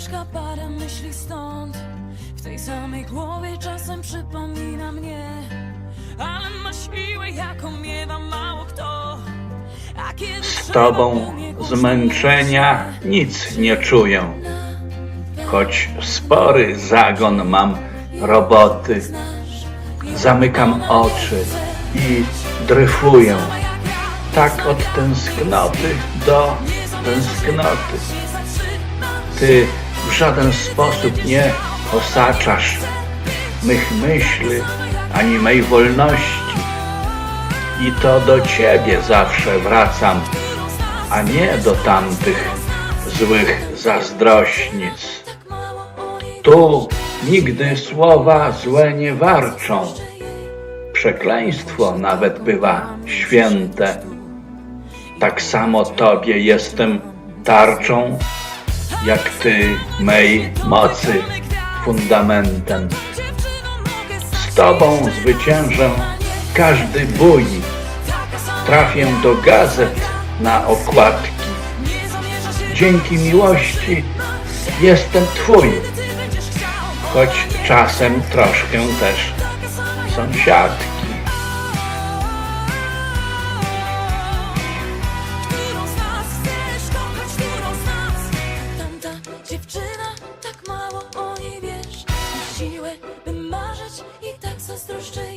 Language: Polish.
mieszka parę myśli stąd W tej samej głowie czasem przypomina mnie Ale ma siłę jaką miewa mało kto A kiedy Z tobą zmęczenia nic nie czuję, choć spory zagon mam roboty. Zamykam oczy i dryfuję, tak od tęsknoty do tęsknoty. Ty w żaden sposób nie osaczasz mych myśli ani mej wolności. I to do ciebie zawsze wracam, a nie do tamtych złych zazdrośnic. Tu nigdy słowa złe nie warczą. Przekleństwo nawet bywa święte. Tak samo Tobie jestem tarczą, jak Ty mej mocy fundamentem. Z Tobą zwyciężę każdy bój. Trafię do gazet na okładki. Dzięki miłości jestem Twój, choć czasem troszkę też sąsiadki. Dziewczyna, tak mało o niej wiesz. Siłę, by marzyć i tak zazdroszczę